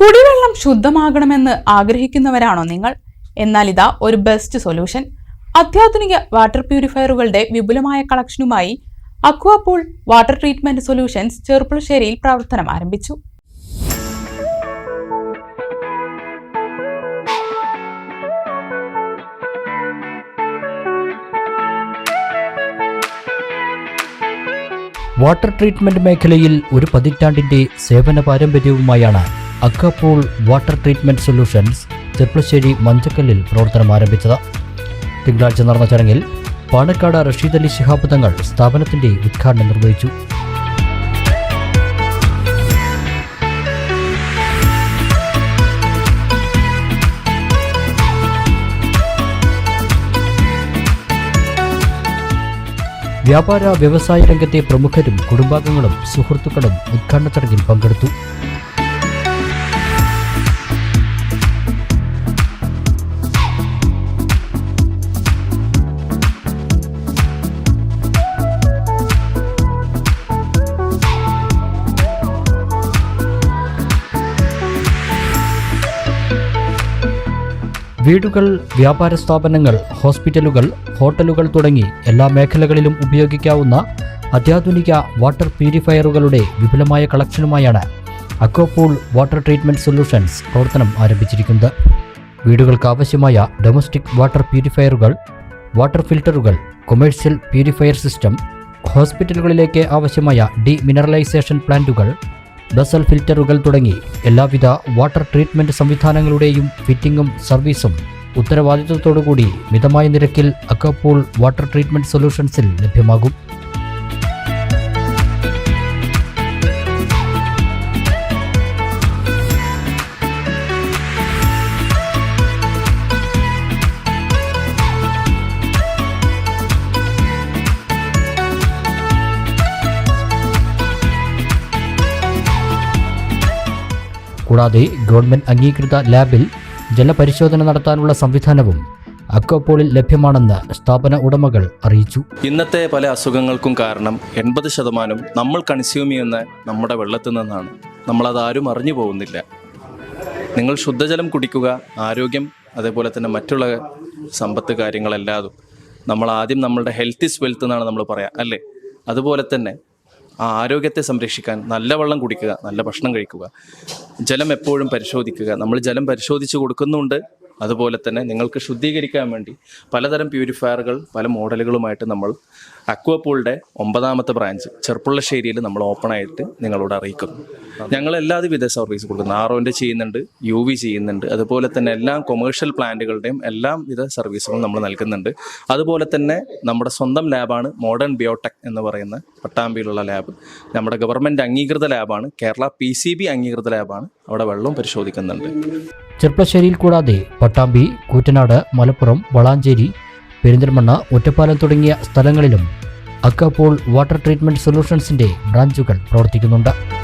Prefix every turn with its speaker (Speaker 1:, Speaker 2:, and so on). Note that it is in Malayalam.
Speaker 1: കുടിവെള്ളം ശുദ്ധമാകണമെന്ന് ആഗ്രഹിക്കുന്നവരാണോ നിങ്ങൾ? എന്നാൽ ഇതാ ഒരു ബെസ്റ്റ് സൊല്യൂഷൻ അത്യാധുനിക വാട്ടർ പ്യൂരിഫയറുകളുടെ വിപുലമായ കളക്ഷനുമായി അക്വാപൂൾ വാട്ടർ ട്രീറ്റ്മെന്റ് സൊല്യൂഷൻസ് ചെറുപ്പുളശ്ശേരിയിൽ പ്രവർത്തനം ആരംഭിച്ചു.
Speaker 2: വാട്ടർ ട്രീറ്റ്മെന്റ് മേഖലയിൽ ഒരു പതിറ്റാണ്ടിന്റെ സേവന പാരമ്പര്യവുമായാണ് Aquapool water treatment solutions Cherpulassery മഞ്ചക്കല്ലിൽ പ്രവർത്തനം ആരംഭിച്ചത്. തിങ്കളാഴ്ച നടന്ന ചടങ്ങിൽ പാണക്കാട് റഷീദ് അലി ശിഹാബ് തങ്ങൾ സ്ഥാപനത്തിന്റെ ഉദ്ഘാടനം നിർവഹിച്ചു. വ്യാപാര വ്യവസായ രംഗത്തെ പ്രമുഖരും കുടുംബാംഗങ്ങളും സുഹൃത്തുക്കളും ഉദ്ഘാടന ചടങ്ങിൽ പങ്കെടുത്തു. വീടുകൾ വ്യാപാര സ്ഥാപനങ്ങൾ ഹോസ്പിറ്റലുകൾ ഹോട്ടലുകൾ തുടങ്ങി എല്ലാ മേഖലകളിലും ഉപയോഗിക്കാവുന്ന അത്യാധുനിക വാട്ടർ പ്യൂരിഫയറുകളുടെ വിപുലമായ കളക്ഷനുമായാണ് അക്വപൂൾ വാട്ടർ ട്രീറ്റ്മെന്റ് സൊല്യൂഷൻസ് പ്രവർത്തനം ആരംഭിച്ചിരിക്കുന്നത്. വീടുകൾക്ക് ആവശ്യമായ ഡൊമസ്റ്റിക് വാട്ടർ പ്യൂരിഫയറുകൾ വാട്ടർ ഫിൽട്ടറുകൾ കൊമേഴ്സ്യൽ പ്യൂരിഫയർ സിസ്റ്റം ഹോസ്പിറ്റലുകളിലേക്ക് ആവശ്യമായ ഡി മിനറലൈസേഷൻ പ്ലാന്റുകൾ ബസൽ ഫിൽറ്ററുകൾ തുടങ്ങി എല്ലാവിധ വാട്ടർ ട്രീറ്റ്മെന്റ് സംവിധാനങ്ങളുടെയും ഫിറ്റിംഗും സർവീസും ഉത്തരവാദിത്വത്തോടുകൂടി മിതമായ നിരക്കിൽ അക്കപ്പോൾ വാട്ടർ ട്രീറ്റ്മെന്റ് സൊല്യൂഷൻസിൽ ലഭ്യമാകും. കൂടാതെ ഗവൺമെന്റ് അംഗീകൃത ലാബിൽ ജലപരിശോധന നടത്താനുള്ള സംവിധാനവും അക്വപോളിൽ ലഭ്യമാണെന്ന് സ്ഥാപന ഉടമകൾ അറിയിച്ചു.
Speaker 3: ഇന്നത്തെ പല അസുഖങ്ങൾക്കും കാരണം എൺപത് ശതമാനം നമ്മൾ കൺസ്യൂം ചെയ്യുന്ന നമ്മുടെ വെള്ളത്തിൽ നിന്നാണ്. നമ്മളത് ആരും അറിഞ്ഞു പോകുന്നില്ല. നിങ്ങൾ ശുദ്ധജലം കുടിക്കുക ആരോഗ്യം അതേപോലെ തന്നെ മറ്റുള്ള സമ്പത്ത് കാര്യങ്ങളെല്ലാതും നമ്മൾ ആദ്യം നമ്മളുടെ ഹെൽത്ത് ഇസ് വെൽത്ത് എന്നാണ് നമ്മൾ പറയാം അല്ലേ? അതുപോലെ തന്നെ ആ ആരോഗ്യത്തെ സംരക്ഷിക്കാൻ നല്ല വെള്ളം കുടിക്കുക നല്ല ഭക്ഷണം കഴിക്കുക. ജലം എപ്പോഴും പരിശോധിക്കുക. നമ്മൾ ജലം പരിശോധിച്ച് കൊടുക്കുന്നുണ്ട്. അതുപോലെ തന്നെ നിങ്ങൾക്ക് ശുദ്ധീകരിക്കാൻ വേണ്ടി പലതരം പ്യൂരിഫയറുകൾ പല മോഡലുകളുമായിട്ട് നമ്മൾ അക്വപൂളിന്റെ ഒമ്പതാമത്തെ ബ്രാഞ്ച് ശേരിയിൽ നമ്മൾ ഓപ്പൺ ആയിട്ട് നിങ്ങളോട് അറിയിക്കുന്നു. ഞങ്ങൾ എല്ലാവിധ സർവീസ് കൊടുക്കുന്നു. ആർ ഒന്റെ ചെയ്യുന്നുണ്ട് യു വി ചെയ്യുന്നുണ്ട്. അതുപോലെ തന്നെ എല്ലാ കൊമേഴ്ഷ്യൽ പ്ലാന്റുകളുടെയും എല്ലാ വിധ സർവീസുകളും നമ്മൾ നൽകുന്നുണ്ട്. അതുപോലെ തന്നെ നമ്മുടെ സ്വന്തം ലാബാണ് മോഡേൺ ബയോടെക് എന്ന് പറയുന്ന പട്ടാമ്പിയിലുള്ള ലാബ് നമ്മുടെ ഗവൺമെന്റ് അംഗീകൃത ലാബാണ് കേരള പി സി ബി അംഗീകൃത ലാബാണ് അവിടെ വെള്ളവും പരിശോധിക്കുന്നുണ്ട്.
Speaker 2: ചെർപ്പശ്ശേരിയിൽ കൂടാതെ പട്ടാമ്പി കൂറ്റനാട് മലപ്പുറം വളാഞ്ചേരി പെരിന്തൽമണ്ണ ഒറ്റപ്പാലം തുടങ്ങിയ സ്ഥലങ്ങളിലും അക്കപ്പോൾ വാട്ടർ ട്രീറ്റ്മെന്റ് സൊല്യൂഷൻസിന്റെ ബ്രാഞ്ചുകൾ പ്രവർത്തിക്കുന്നുണ്ട്.